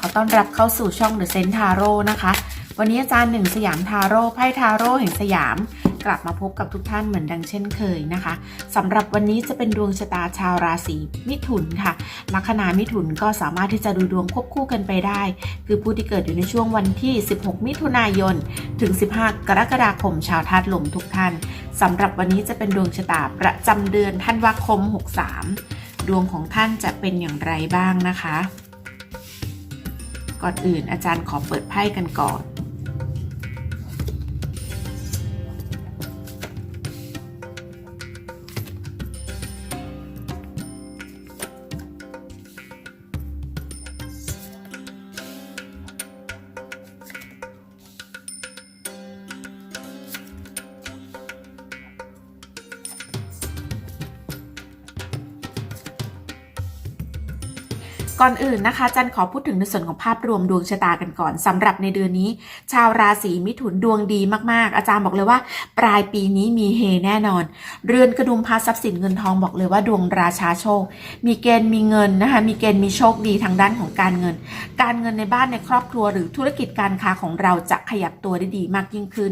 ขอต้อนรับเข้าสู่ช่อง The Sense Tarot นะคะ วันนี้อาจารย์หนึ่งสยามทาโร่ไพ่ทาโร่แห่งสยาม กลับมาพบกับทุกท่านเหมือนดังเช่นเคยนะคะสำหรับวันนี้จะเป็นดวงชะตาชาวราศีมิถุนค่ะ ลัคนามิถุนก็สามารถที่จะดูดวงควบคู่กันไปได้ คือผู้ที่เกิดอยู่ในช่วงวันที่ 16 มิถุนายน ถึง 15 กรกฎาคมชาวธาตุลมทุกท่านสำหรับวันนี้จะเป็นดวงชะตาประจำเดือนธันวาคม 63 ดวงของท่านจะเป็นอย่างไรบ้างนะคะ ก่อนอื่นอาจารย์ขอเปิดไพ่กันก่อน ก่อนอื่นนะคะจันขอพูดถึงในส่วนของภาพรวมดวงชะตากันก่อนสำหรับในเดือนนี้ ชาวราศีมิถุนดวงดีมากๆ อาจารย์บอกเลยว่า ปลายปีนี้มีเฮแน่นอน เรือนกระดุมพาทรัพย์สินเงินทองบอกเลยว่าดวงราชาโชค มีเกณฑ์มีเงินนะคะมีเกณฑ์มีโชคดีทางด้านของการเงิน การเงินในบ้านในครอบครัว หรือธุรกิจการค้าของเราจะขยับตัวได้ดีมากยิ่งขึ้น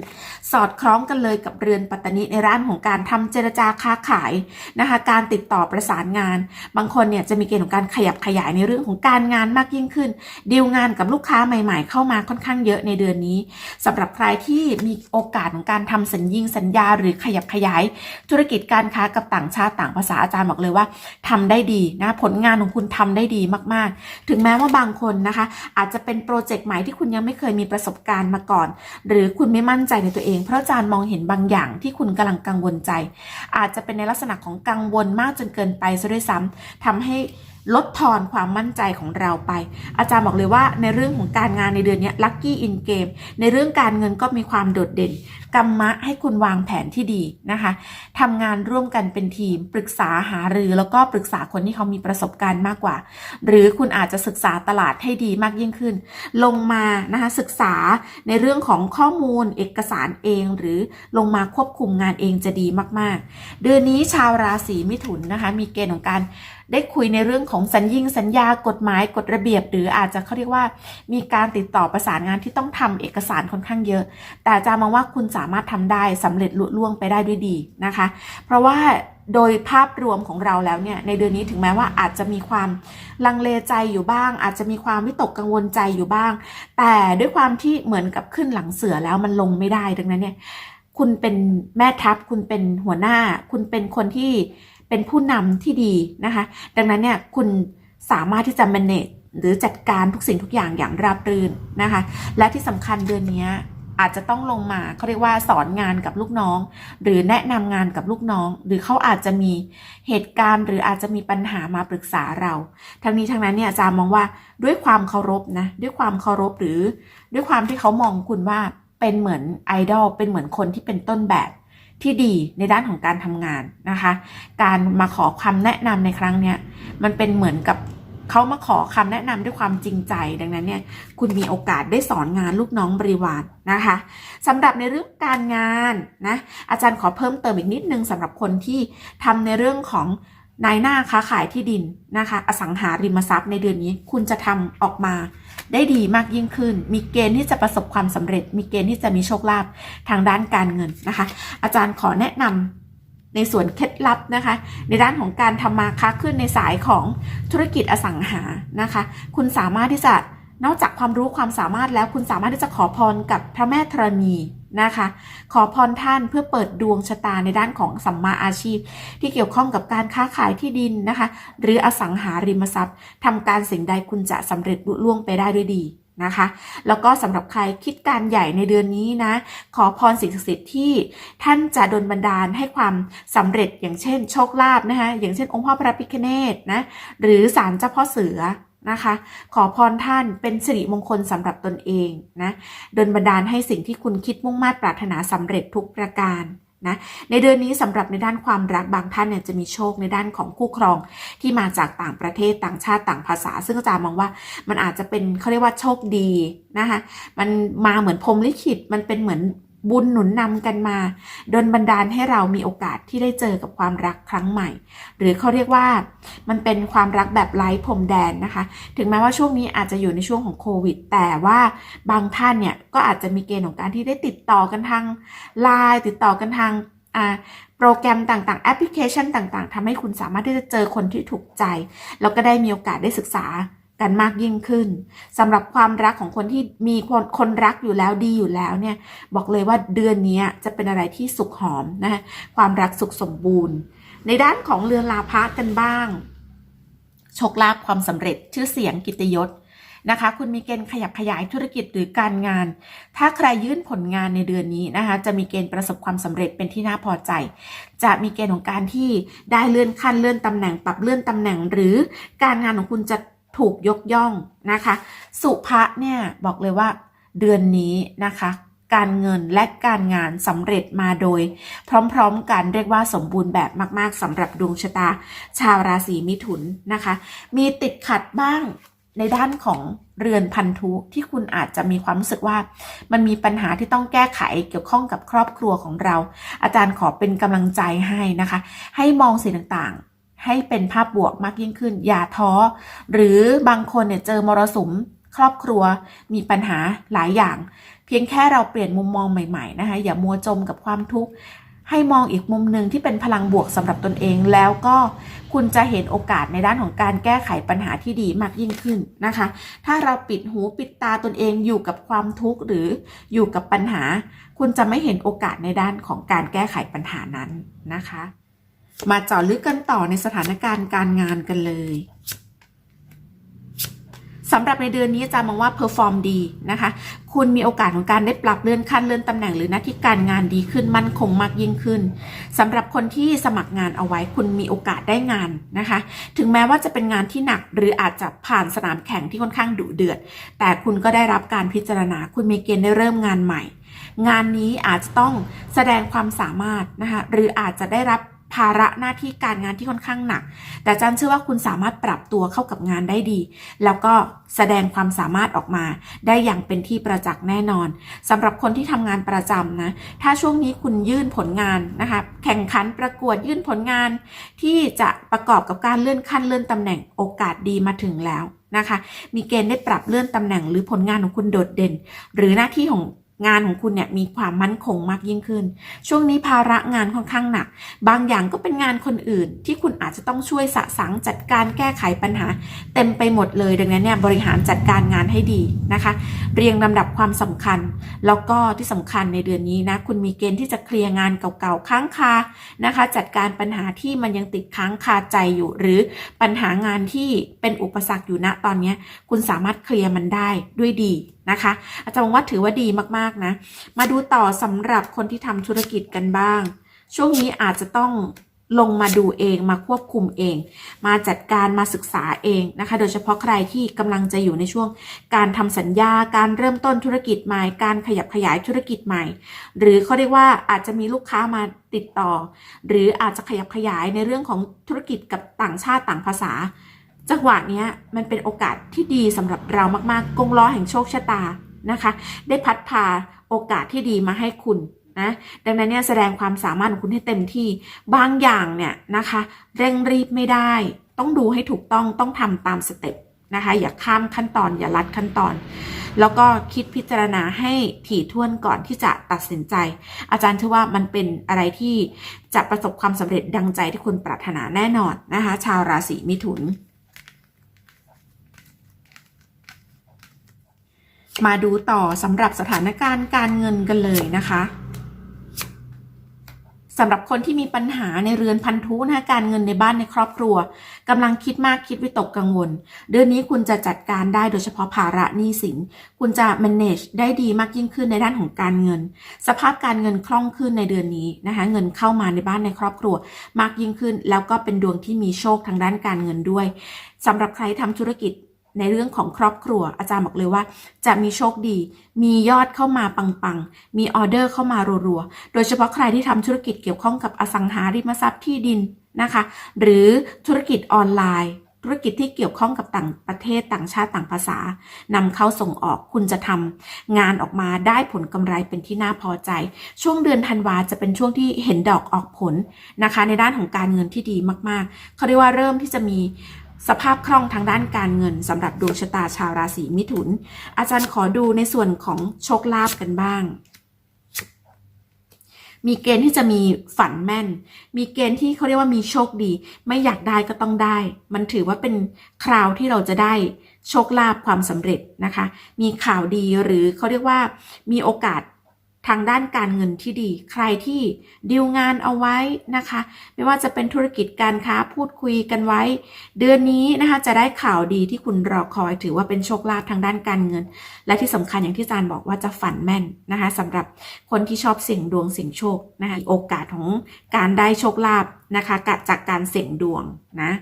สอดคล้องกันเลยกับเรือนปัตตานิในร้านของการทำเจรจาค้าขายนะคะการติดต่อประสานงาน บางคนเนี่ยจะมีเกณฑ์ของการขยับขยายในเรื่องของการงานมากยิ่งขึ้นดีลงานกับลูกค้าใหม่ ๆ เข้ามาค่อนข้างเยอะในเดือนนี้สำหรับใครที่มีโอกาสของการทำสัญญิงสัญญา หรือขยับขยาย ธุรกิจการค้ากับต่างชาติต่างภาษาอาจารย์บอกเลยว่าทำได้ดีนะผลงานของคุณทำได้ดีมากๆ ถึงแม้ว่าบางคนนะคะ อาจจะเป็นโปรเจกต์ใหม่ที่คุณยังไม่เคยมีประสบการณ์มาก่อน หรือคุณไม่มั่นใจในตัวเอง เพราะอาจารย์มองเห็นบางอย่างที่คุณกำลังกังวลใจ อาจจะเป็นในลักษณะของกังวลมากจนเกินไปซะด้วยซ้ำทำให้ ลดทอนความมั่นใจของเราไป อาจารย์บอกเลยว่าในเรื่องของการงานในเดือนนี้ลัคกี้อินเกมในเรื่องการเงินก็มีความโดดเด่นกรรมะให้คุณวางแผนที่ดีนะคะทำงานร่วมกันเป็นทีม ปรึกษาหารือแล้วก็ปรึกษาคนที่เขามีประสบการณ์มากกว่า หรือคุณอาจจะศึกษาตลาดให้ดีมากยิ่งขึ้น ลงมานะคะศึกษาในเรื่องของข้อมูลเอกสารเอง หรือลงมาควบคุมงานเองจะดีมาก ๆ เดือนนี้ชาวราศีมิถุนนะคะมีเกณฑ์ของการได้คุยในเรื่องของสัญญิงสัญญากฎหมายกฎระเบียบ หรืออาจจะเขาเรียกว่า มีการติดต่อประสานงานที่ต้องทำเอกสารค่อนข้างเยอะ แต่จารย์มองว่าคุณสามารถทำได้สำเร็จลุล่วงไปได้ด้วยดีนะคะ เพราะว่าโดยภาพรวมของเราแล้วเนี่ยในเดือนนี้ถึงแม้ว่าอาจจะมีความลังเลใจอยู่บ้าง อาจจะมีความวิตกกังวลใจอยู่บ้าง แต่ด้วยความที่เหมือนกับขึ้นหลังเสือแล้วมันลงไม่ได้ดังนั้นเนี่ยคุณเป็นแม่ทัพ คุณเป็นหัวหน้า คุณเป็นคนที่ เป็นผู้นำที่ดีนะคะ ดังนั้นเนี่ยคุณสามารถที่จะ manage หรือจัดการทุกสิ่งทุกอย่างอย่างราบรื่นนะคะ และที่สำคัญเดือนนี้อาจจะต้องลงมาเขาเรียกว่าสอนงานกับลูกน้อง หรือแนะนำงานกับลูกน้อง หรือเขาอาจจะมีเหตุการณ์ หรืออาจจะมีปัญหามาปรึกษาเรา ทั้งนี้ทั้งนั้นเนี่ยอาจารย์มองว่าด้วยความเคารพนะด้วยความเคารพหรือ ด้วยความที่เขามองคุณว่าเป็นเหมือนไอดอลเป็นเหมือนคนที่เป็นต้นแบบ ที่ดีในด้านของการทำงานนะคะ การมาขอความแนะนำในครั้งเนี้ยมันเป็นเหมือนกับเขามาขอคำแนะนำด้วยความจริงใจ ดังนั้นเนี่ยคุณมีโอกาสได้สอนงานลูกน้องบริวารนะคะสำหรับในเรื่องการงานนะอาจารย์ขอเพิ่มเติมอีกนิดนึงสำหรับคนที่ทำในเรื่องของ นายหน้าค้าขายที่ดินนะคะ อสังหาริมทรัพย์ในเดือนนี้ คุณจะทำออกมาได้ดีมากยิ่งขึ้น มีเกณฑ์ที่จะประสบความสำเร็จ มีเกณฑ์ที่จะมีโชคลาภทางด้านการเงินนะคะ อาจารย์ขอแนะนำในส่วนเคล็ดลับนะคะ ในด้านของการทำมาค้าขึ้นในสายของธุรกิจอสังหานะคะ คุณสามารถที่จะนอกจากความรู้ความสามารถแล้วคุณสามารถที่จะขอพรกับพระแม่ธรณี นะคะ ขอพรท่านเพื่อเปิดดวงชะตาในด้านของสัมมาอาชีพ ที่เกี่ยวข้องกับการค้าขายที่ดินนะคะ หรืออสังหาริมทรัพย์ทำการสิ่งใดคุณจะสำเร็จลุล่วงไปได้ด้วยดีนะคะ แล้วก็สำหรับใครคิดการใหญ่ในเดือนนี้นะ ขอพรสิ่งศักดิ์สิทธิ์ที่ท่านจะดลบันดาลให้ความสำเร็จอย่างเช่น โชคลาภนะคะอย่างเช่นองค์พ่อพระพิฆเนศนะหรือศาลเจ้าพ่อเสือ นะคะ ขอพรท่านเป็นสิริมงคลสำหรับตนเองนะดลบันดาลให้สิ่งที่คุณคิดมุ่งมา่ปรารถนาสำเร็จทุกประการนะในเดือนนี้สำหรับในด้านความรักบางท่านเนี่ยจะมีโชคในด้านของคู่ครองที่มาจากต่างประเทศต่างชาติต่างภาษา ซึ่งอาจารย์มองว่ามันอาจจะเป็นเขาเรียกว่าโชคดีนะคะมันมาเหมือนพรมลิขิตมันเป็นเหมือน บุญหนุนนำกันมาดนบันดาลให้เรามีโอกาสที่ได้เจอกับความรักครั้งใหม่ หรือเขาเรียกว่ามันเป็นความรักแบบไร้พรมแดนนะคะ ถึงแม้ว่าช่วงนี้อาจจะอยู่ในช่วงของโควิด แต่ว่าบางท่านเนี่ยก็อาจจะมีเกณฑ์ของการที่ได้ติดต่อกันทางไลน์ติดต่อกันทางโปรแกรมต่างๆ แอปพลิเคชันต่างๆทำให้คุณสามารถที่จะเจอคนที่ถูกใจ แล้วก็ได้มีโอกาสได้ศึกษา กันมากยิ่งขึ้นสำหรับความรักของคนที่มีคนคนรักอยู่แล้วดีอยู่แล้วเนี่ยบอกเลยว่าเดือนนี้จะเป็นอะไรที่สุขหอมนะคะความรักสุขสมบูรณ์ ในด้านของเรือนลาภะกันบ้างโชคลาภความสำเร็จชื่อเสียงกิตยศนะคะ คุณมีเกณฑ์ขยับขยายธุรกิจหรือการงาน ถ้าใครยื่นผลงานในเดือนนี้นะคะ จะมีเกณฑ์ประสบความสำเร็จเป็นที่น่าพอใจ จะมีเกณฑ์ของการที่ได้เลื่อนขั้นเลื่อนตำแหน่งปรับเลื่อนตำแหน่ง หรือการงานของคุณจะ ถูกยกย่องนะคะ สุภะเนี่ยบอกเลยว่าเดือนนี้นะคะการเงินและการงานสำเร็จมาโดย พร้อมๆกันเรียกว่าสมบูรณ์แบบมาก ๆสำหรับดวงชะตา ชาวราศีมิถุนนะคะ มีติดขัดบ้างในด้านของเรือนพันธุที่คุณอาจจะมีความรู้สึกว่า มันมีปัญหาที่ต้องแก้ไขเกี่ยวข้องกับครอบครัวของเรา อาจารย์ขอเป็นกำลังใจให้นะคะ ให้มองสิ่งต่างๆ ให้เป็นภาพบวกมากยิ่งขึ้น อย่าท้อ หรือบางคนเนี่ยเจอมรสุมครอบครัวมีปัญหาหลายอย่าง เพียงแค่เราเปลี่ยนมุมมองใหม่ๆนะคะอย่ามัวจมกับความทุกข์ให้มองอีกมุมหนึ่งที่เป็นพลังบวกสำหรับตนเอง แล้วก็คุณจะเห็นโอกาสในด้านของการแก้ไขปัญหาที่ดีมากยิ่งขึ้นนะคะ ถ้าเราปิดหูปิดตาตนเองอยู่กับความทุกข์หรืออยู่กับปัญหา คุณจะไม่เห็นโอกาสในด้านของการแก้ไขปัญหานั้นนะคะ มาเจาะลึกกันต่อในสถานการณ์การงานกันเลยสำหรับในเดือนนี้อาจารย์มองว่าเพอร์ฟอร์มดีนะคะ คุณมีโอกาสของการได้ปรับเลื่อนขั้นเลื่อนตำแหน่งหรือหน้าที่การงานดีขึ้นมั่นคงมากยิ่งขึ้นสำหรับคนที่สมัครงานเอาไว้คุณมีโอกาสได้งานนะคะ ถึงแม้ว่าจะเป็นงานที่หนักหรืออาจจะผ่านสนามแข่งที่ค่อนข้างดุเดือด แต่คุณก็ได้รับการพิจารณา คุณมีเกณฑ์ได้เริ่มงานใหม่ งานนี้อาจจะต้องแสดงความสามารถนะคะหรืออาจจะได้รับ ภาระหน้าที่การงานที่ค่อนข้างหนัก แต่อาจารย์เชื่อว่าคุณสามารถปรับตัวเข้ากับงานได้ดี แล้วก็แสดงความสามารถออกมา ได้อย่างเป็นที่ประจักษ์แน่นอนสำหรับคนที่ทำงานประจำนะ ถ้าช่วงนี้คุณยื่นผลงานนะคะ แข่งขันประกวดยื่นผลงาน ที่จะประกอบกับการเลื่อนขั้นเลื่อนตำแหน่งโอกาสดีมาถึงแล้วนะคะ มีเกณฑ์ได้ปรับเลื่อนตำแหน่งหรือผลงานของคุณโดดเด่น หรือหน้าที่ของ งานของคุณเนี่ยมีความมั่นคงมากยิ่งขึ้น ช่วงนี้ภาระงานค่อนข้างหนัก บางอย่างก็เป็นงานคนอื่น ที่คุณอาจจะต้องช่วยสะสังจัดการแก้ไขปัญหา เต็มไปหมดเลย ดังนั้นเนี่ยบริหารจัดการงานให้ดีนะคะ เรียงลำดับความสำคัญ แล้วก็ที่สำคัญในเดือนนี้นะคุณมีเกณฑ์ที่จะเคลียร์งานเก่าๆค้างคานะคะ จัดการปัญหาที่มันยังติดค้างคาใจอยู่ หรือปัญหางานที่เป็นอุปสรรคอยู่ณตอนนี้คุณสามารถเคลียร์มันได้ด้วยดีนะคะ อาจารย์มองว่าถือว่าดีมากๆนะ มาดูต่อสำหรับคนที่ทำธุรกิจกันบ้าง ช่วงนี้อาจจะต้องลงมาดูเองมาควบคุมเอง มาจัดการมาศึกษาเองนะคะ โดยเฉพาะใครที่กำลังจะอยู่ในช่วง การทำสัญญาการเริ่มต้นธุรกิจใหม่ การขยับขยายธุรกิจใหม่ หรือเขาเรียกว่าอาจจะมีลูกค้ามาติดต่อ หรืออาจจะขยับขยายในเรื่องของธุรกิจกับต่างชาติต่างภาษา จังหวะนี้มันเป็นโอกาสที่ดีสำหรับเรามากๆ กงล้อแห่งโชคชะตานะคะ ได้พัดพาโอกาสที่ดีมาให้คุณนะดังนั้นเนี่ยแสดงความสามารถของคุณให้เต็มที่บางอย่างเนี่ยนะคะ เร่งรีบไม่ได้ ต้องดูให้ถูกต้องต้องทำตามสเต็ปนะคะอย่าข้ามขั้นตอนอย่าลัดขั้นตอน แล้วก็คิดพิจารณาให้ถี่ถ้วนก่อนที่จะตัดสินใจ อาจารย์เชื่อว่ามันเป็นอะไรที่จะประสบความสำเร็จดังใจที่คุณปรารถนาแน่นอนนะคะ ชาวราศีมิถุน มาดูต่อสำหรับสถานการณ์การเงินกันเลยนะคะสำหรับคนที่มีปัญหาในเรือนพันธุนะคะการเงินในบ้านในครอบครัวกำลังคิดมากคิดวิตกกังวล เดือนนี้คุณจะจัดการได้โดยเฉพาะภาระหนี้สิน คุณจะ manage ได้ดีมากยิ่งขึ้นในด้านของการเงิน สภาพการเงินคล่องขึ้นในเดือนนี้นะคะเงินเข้ามาในบ้านในครอบครัว มากยิ่งขึ้น แล้วก็เป็นดวงที่มีโชคทางด้านการเงินด้วยสำหรับใครทำธุรกิจ ในเรื่องของครอบครัว อาจารย์บอกเลยว่า จะมีโชคดี มียอดเข้ามาปังๆ มีออเดอร์เข้ามารัวๆ โดยเฉพาะใครที่ทำธุรกิจเกี่ยวข้องกับอสังหาริมทรัพย์ที่ดินนะคะ หรือธุรกิจออนไลน์ ธุรกิจที่เกี่ยวข้องกับต่างประเทศต่างชาติต่างภาษานำเข้าส่งออกคุณจะทำงานออกมาได้ผลกำไรเป็นที่น่าพอใจ ช่วงเดือนธันวาจะเป็นช่วงที่เห็นดอกออกผลนะคะ ในด้านของการเงินที่ดีมากๆเขาเรียกว่าเริ่มที่จะมี สภาพคล่องทางด้านการเงินสำหรับดวงชะตาชาวราศีมิถุน อาจารย์ขอดูในส่วนของโชคลาภกันบ้าง มีเกณฑ์ที่จะมีฝันแม่น มีเกณฑ์ที่เขาเรียกว่ามีโชคดี ไม่อยากได้ก็ต้องได้ มันถือว่าเป็นคราวที่เราจะได้โชคลาภความสำเร็จนะคะ มีข่าวดีหรือเขาเรียกว่ามีโอกาส ทางด้านการเงินที่ดี ใครที่ดีลงานเอาไว้นะคะ ไม่ว่าจะเป็นธุรกิจการค้าพูดคุยกันไว้ เดือนนี้นะคะจะได้ข่าวดีที่คุณรอคอยถือว่าเป็นโชคลาภทางด้านการเงิน และที่สำคัญอย่างที่อาจารย์บอกว่าจะฝันแม่นนะคะสำหรับคนที่ชอบเสี่ยงดวงเสี่ยงโชคนะคะโอกาสของการได้โชคลาภนะคะกะจากการเสี่ยงดวงนะ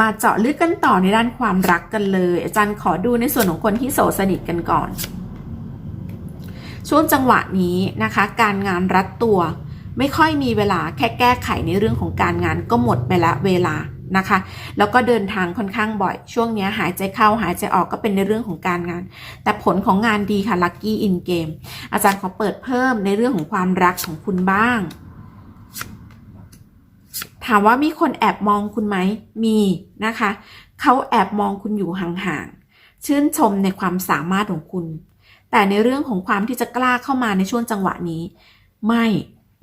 มาเจาะลึกกันต่อในด้านความรักกันเลย อาจารย์ขอดูในส่วนของคนที่โสดสนิทกันก่อน ช่วงจังหวะนี้นะคะ การงานรัดตัว ไม่ค่อยมีเวลาแค่แก้ไขในเรื่องของการงานก็หมดไปละเวลานะคะ แล้วก็เดินทางค่อนข้างบ่อย ช่วงนี้หายใจเข้าหายใจออกก็เป็นในเรื่องของการงาน แต่ผลของงานดีค่ะลัคกี้อินเกมอาจารย์ขอเปิดเพิ่มในเรื่องของความรักของคุณบ้าง ถามว่ามีคนแอบมองคุณไหม มีนะคะ เขาแอบมองคุณอยู่ห่างๆ ชื่นชมในความสามารถของคุณ แต่ในเรื่องของความที่จะกล้าเข้ามาในช่วงจังหวะนี้ ไม่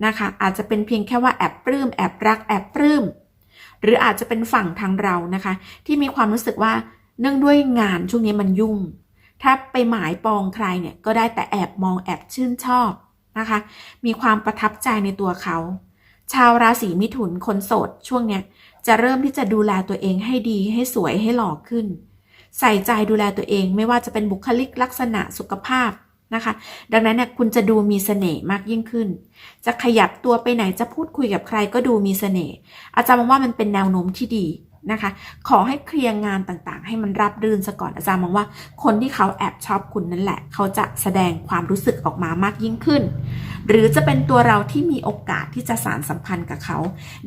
นะคะ อาจจะเป็นเพียงแค่ว่าแอบปลื้มแอบรักแอบปลื้ม หรืออาจจะเป็นฝั่งทางเรานะคะ ที่มีความรู้สึกว่าเนื่องด้วยงานช่วงนี้มันยุ่ง ถ้าไปหมายปองใครเนี่ยก็ได้แต่แอบมองแอบชื่นชอบนะคะ มีความประทับใจในตัวเขา ชาวราศีมิถุนคนโสดช่วงเนี้ยจะเริ่มที่จะดูแลตัวเองให้ดีให้สวยให้หล่อขึ้น ใส่ใจดูแลตัวเองไม่ว่าจะเป็นบุคลิกลักษณะสุขภาพนะคะ ดังนั้นเนี่ยคุณจะดูมีเสน่ห์มากยิ่งขึ้น จะขยับตัวไปไหนจะพูดคุยกับใครก็ดูมีเสน่ห์อาจารย์มองว่ามันเป็นแนวโน้มที่ดี นะคะ ขอให้เคลียร์งานต่างๆ ให้มันราบรื่นซะก่อนอาจารย์มองว่า คนที่เขาแอบชอบคุณนั่นแหละ เขาจะแสดงความรู้สึกออกมามากยิ่งขึ้น หรือจะเป็นตัวเราที่มีโอกาสที่จะสารสัมพันธ์กับเขา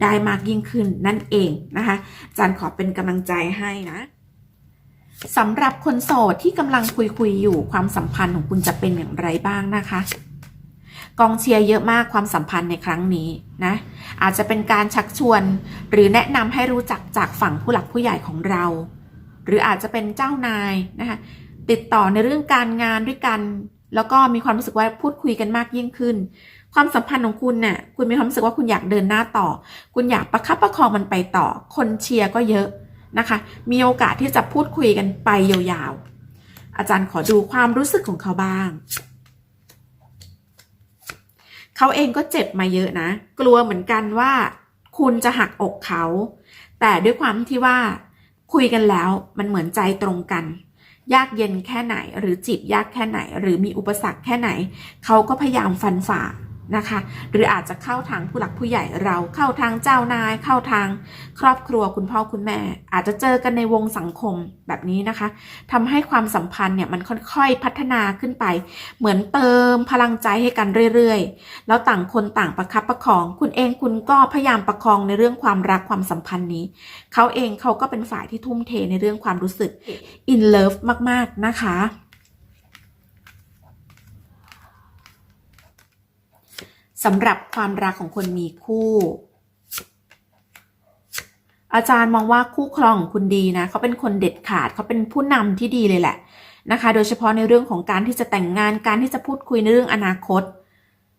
ได้มากยิ่งขึ้นนั่นเองนะคะอาจารย์ขอเป็นกำลังใจให้นะสำหรับคนโสดที่กำลังคุยคุยๆอยู่ความสัมพันธ์ของคุณจะเป็นอย่างไรบ้างนะคะ กองเชียร์เยอะมากความสัมพันธ์ในครั้งนี้นะอาจจะเป็นการชักชวน หรือแนะนำให้รู้จักจากฝั่งผู้หลักผู้ใหญ่ของเรา หรืออาจจะเป็นเจ้านายนะคะติดต่อในเรื่องการงานด้วยกัน แล้วก็มีความรู้สึกว่าพูดคุยกันมากยิ่งขึ้น ความสัมพันธ์ของคุณเนี่ยคุณมีความรู้สึกว่าคุณอยากเดินหน้าต่อ คุณอยากประคับประคองมันไปต่อ คนเชียร์ก็เยอะนะคะ มีโอกาสที่จะพูดคุยกันไปยาวๆอาจารย์ขอดูความรู้สึกของเขาบ้าง เขาเองก็เจ็บมาเยอะนะ กลัวเหมือนกันว่า คุณจะหักอกเขา แต่ด้วยความที่ว่า คุยกันแล้วมันเหมือนใจตรงกัน ยากเย็นแค่ไหน หรือจีบยากแค่ไหน หรือมีอุปสรรคแค่ไหน เขาก็พยายามฟันฝ่า นะคะ หรืออาจจะเข้าทางผู้หลักผู้ใหญ่เราเข้าทางเจ้านาย เข้าทางครอบครัวคุณพ่อคุณแม่ อาจจะเจอกันในวงสังคมแบบนี้นะคะทำให้ความสัมพันธ์เนี่ยมันค่อยๆพัฒนาขึ้นไป เหมือนเติมพลังใจให้กันเรื่อยๆ แล้วต่างคนต่างประคับประคอง คุณเองคุณก็พยายามประคองในเรื่องความรักความสัมพันธ์นี้ เขาเองเขาก็เป็นฝ่ายที่ทุ่มเทในเรื่องความรู้สึก in love มากๆนะคะ สำหรับความรักของคนมีคู่ อาจารย์มองว่าคู่ครองของคุณดีนะเขาเป็นคนเด็ดขาดเขาเป็นผู้นำที่ดีเลยแหละนะคะ โดยเฉพาะในเรื่องของการที่จะแต่งงานการที่จะพูดคุยในเรื่องอนาคต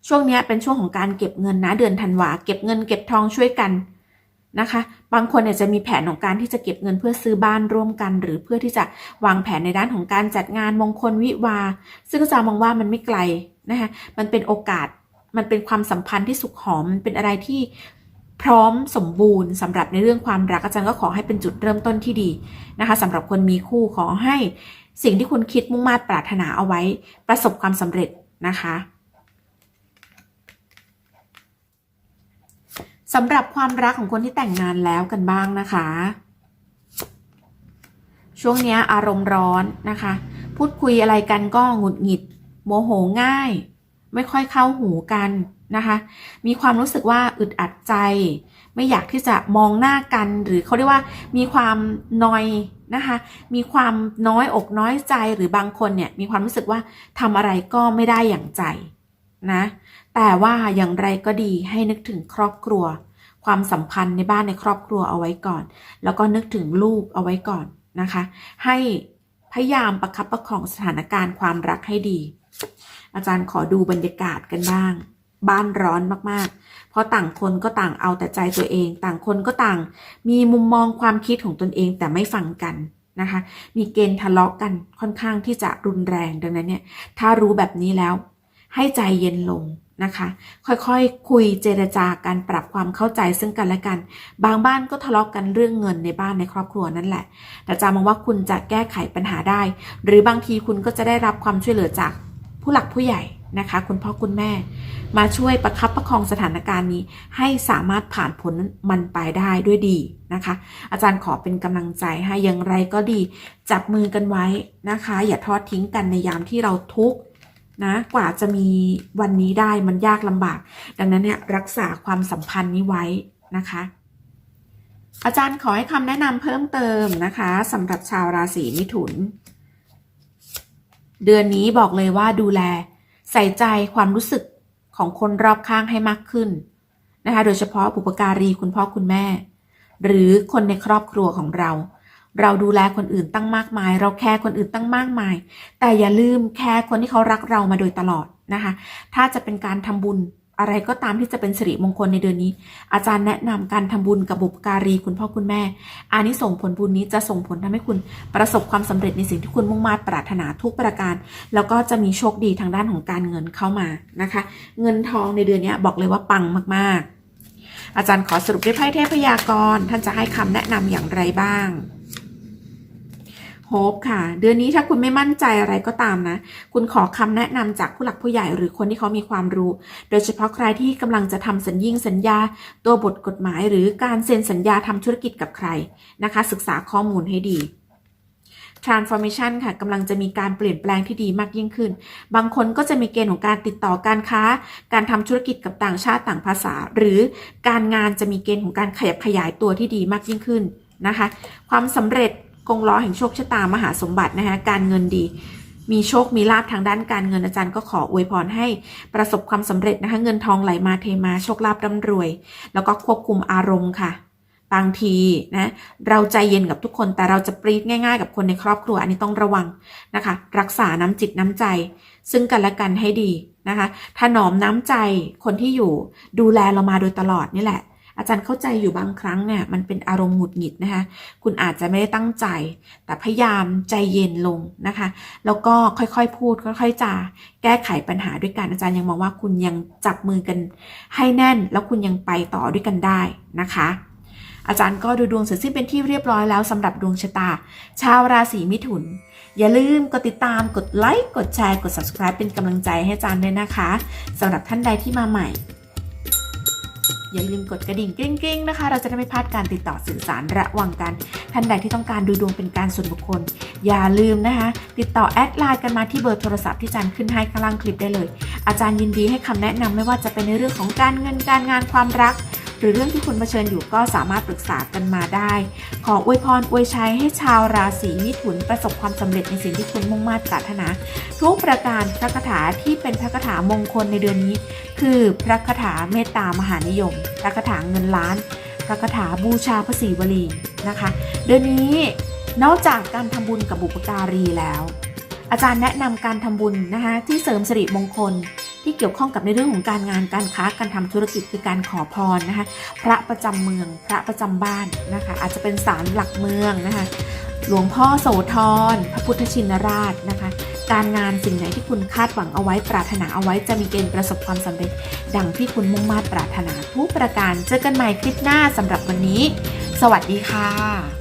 ช่วงนี้เป็นช่วงของการเก็บเงินนะเดือนธันวาเก็บเงินเก็บทองช่วยกันนะคะ บางคนเนี่ยจะมีแผนของการที่จะเก็บเงินเพื่อซื้อบ้านร่วมกัน หรือเพื่อที่จะวางแผนในด้านของการจัดงานมงคลวิวา ซึ่งอาจารย์มองว่ามันไม่ไกลนะคะมันเป็นโอกาส มันเป็นความสัมพันธ์ที่สุขหอมเป็นอะไรที่พร้อมสมบูรณ์สำหรับในเรื่องความรักอาจารย์ก็ขอให้เป็นจุดเริ่มต้นที่ดีนะคะสำหรับคนมีคู่ขอให้สิ่งที่คุณคิดมุ่งมา่ปรารถนาเอาไว้ ประสบความสำเร็จนะคะสำหรับความรักของคนที่แต่งงานแล้วกันบ้างนะคะ ช่วงนี้อารมณ์ร้อนนะคะ พูดคุยอะไรกันก็หงุดหงิด โมโหง่าย ไม่ค่อยเข้าหูกันนะคะ มีความรู้สึกว่าอึดอัดใจ ไม่อยากที่จะมองหน้ากัน หรือเขาเรียกว่ามีความนอยนะคะ มีความน้อยอกน้อยใจหรือบางคนเนี่ยมีความรู้สึกว่าทำอะไรก็ไม่ได้อย่างใจนะ แต่ว่าอย่างไรก็ดีให้นึกถึงครอบครัว ความสัมพันธ์ในบ้านในครอบครัวเอาไว้ก่อน แล้วก็นึกถึงลูกเอาไว้ก่อนนะคะ ให้พยายามประคับประคองสถานการณ์ความรักให้ดี อาจารย์ขอดูบรรยากาศกันบ้าง บ้านร้อนมากๆ เพราะต่างคนก็ต่างเอาแต่ใจตัวเอง ต่างคนก็ต่าง มีมุมมองความคิดของตนเองแต่ไม่ฟังกันนะคะ มีเกณฑ์ทะเลาะกันค่อนข้างที่จะรุนแรงดังนั้นเนี่ย ถ้ารู้แบบนี้แล้ว ให้ใจเย็นลงนะคะ ค่อยๆคคุยเจรจาการปรับความเข้าใจซึ่งกันและกัน บางบ้านก็ทะเลาะกันเรื่องเงินในบ้านในครอบครัวนั่นแหละ แต่จามองว่าคุณจะแก้ไขปัญหาได้ หรือบางทีคุณก็จะได้รับความช่วยเหลือจาก ผู้หลักผู้ใหญ่นะคะ คุณพ่อคุณแม่ มาช่วยประคับประคองสถานการณ์นี้ ให้สามารถผ่านพ้นมันไปได้ด้วยดีนะคะ อาจารย์ขอเป็นกำลังใจให้อย่างไรก็ดี จับมือกันไว้นะคะ อย่าทอดทิ้งกันในยามที่เราทุกข์นะกว่าจะมีวันนี้ได้มันยากลำบาก ดังนั้นเนี่ยรักษาความสัมพันธ์นี้ไว้นะคะ อาจารย์ขอให้คำแนะนำเพิ่มเติมนะคะสำหรับชาวราศีมิถุน เดือนนี้บอกเลยว่าดูแล ใส่ใจความรู้สึกของคนรอบข้างให้มากขึ้นนะคะ โดยเฉพาะบุปการีคุณพ่อคุณแม่ หรือคนในครอบครัวของเรา เราดูแลคนอื่นตั้งมากมาย เราแคร์คนอื่นตั้งมากมาย แต่อย่าลืมแคร์คนที่เขารักเรามาโดยตลอดนะคะ ถ้าจะเป็นการทำบุญ อะไรก็ตามที่จะเป็นสิริมงคลในเดือนนี้ อาจารย์แนะนำการทำบุญกับบุปการีคุณพ่อคุณแม่อานิสงส์ผลบุญนี้จะส่งผลทำให้คุณประสบความสำเร็จในสิ่งที่คุณมุ่งมา่ปรารถนาทุกประการ แล้วก็จะมีโชคดีทางด้านของการเงินเข้ามานะคะ เงินทองในเดือนนี้บอกเลยว่าปังมากๆ อาจารย์ขอสรุปด้วยไพ่เทพยากร ท่านจะให้คำแนะนำอย่างไรบ้าง โฮปค่ะ เดือนนี้ถ้าคุณไม่มั่นใจอะไรก็ตามนะ คุณขอคำแนะนำจากผู้หลักผู้ใหญ่หรือคนที่เขามีความรู้ โดยเฉพาะใครที่กำลังจะทำสัญญิงสัญญา ตัวบทกฎหมายหรือการเซ็นสัญญาทำธุรกิจกับใครนะคะ ศึกษาข้อมูลให้ดี transformation ค่ะกำลังจะมีการเปลี่ยนแปลงที่ดีมากยิ่งขึ้น บางคนก็จะมีเกณฑ์ของการติดต่อการค้า การทำธุรกิจกับต่างชาติต่างภาษา หรือการงานจะมีเกณฑ์ของการขยับขยายตัวที่ดีมากยิ่งขึ้นนะคะ ความสำเร็จ กงล้อแห่งโชคชะตามหาสมบัตินะคะการเงินดี มีโชคมีลาภทางด้านการเงินอาจารย์ก็ขออวยพรให้ประสบความสำเร็จนะคะเงินทองไหลมาเทมาโชคลาภร่ำรวย แล้วก็ควบคุมอารมณ์ค่ะบางทีนะเราใจเย็นกับทุกคนแต่เราจะปรีดง่าย ๆ กับคนในครอบครัวอันนี้ต้องระวังนะคะ รักษาน้ำจิตน้ำใจ ซึ่งกันและกันให้ดีนะคะถนอมน้ำใจคนที่อยู่ดูแลเรามาโดยตลอดนี่แหละ อาจารย์เข้าใจอยู่บางครั้งเนี่ยมันเป็นอารมณ์หงุดหงิดนะคะ คุณอาจจะไม่ได้ตั้งใจ แต่พยายามใจเย็นลงนะคะ แล้วก็ค่อยๆพูดค่อยๆจาแก้ไขปัญหาด้วยกันอาจารย์ยังมองว่าคุณยังจับมือกันให้แน่น แล้วคุณยังไปต่อด้วยกันได้นะคะอาจารย์ก็ดูดวงเสร็จสิ้นเป็นที่เรียบร้อยแล้วสำหรับดวงชะตา ชาวราศีมิถุน อย่าลืมกดติดตามกดไลค์กดแชร์กด subscribe เป็นกำลังใจให้อาจารย์ด้วยนะคะสำหรับท่านใดที่มาใหม่ อย่าลืมกดกระดิ่งกริ๊งๆนะคะ เราจะได้ไม่พลาดการติดต่อสื่อสารระหว่างกัน ท่านใดที่ต้องการดูดวงเป็นการส่วนบุคคล อย่าลืมนะคะ ติดต่อแอดไลน์กันมาที่เบอร์โทรศัพท์ที่อาจารย์ขึ้นให้ข้างล่างคลิปได้เลย อาจารย์ยินดีให้คำแนะนำไม่ว่าจะเป็นในเรื่องของการเงินการงานความรัก หรือเรื่องที่คุณเผชิญอยู่ก็สามารถปรึกษากันมาได้ ขออวยพรอวยชัยให้ชาวราศีมิถุนประสบความสำเร็จในสิ่งที่คุณมุ่งมา่ปรารถนา ทุกประการพระคาถาที่เป็นพระคาถามงคลในเดือนนี้ คือพระคาถาเมตตามหานิยม พระคาถาเงินล้าน พระคาถาบูชาพระศรีวลีนะคะ เดือนนี้นอกจากการทำบุญกับบุปการีแล้ว อาจารย์แนะนำการทำบุญนะคะที่เสริมสิริมงคล ที่เกี่ยวข้องกับในเรื่องของการงานการค้าการทำธุรกิจคือการขอพรนะคะ พระประจำเมือง พระประจำบ้านนะคะ อาจจะเป็นศาลหลักเมืองนะคะ หลวงพ่อโสธรพระพุทธชินราชนะคะ การงานสิ่งไหนที่คุณคาดหวังเอาไว้ปรารถนาเอาไว้จะมีเกณฑ์ประสบความสำเร็จ ดังที่คุณมุ่งมา่ปรารถนาทุกประการเจอกันใหม่คลิปหน้าสำหรับวันนี้ สวัสดีค่ะ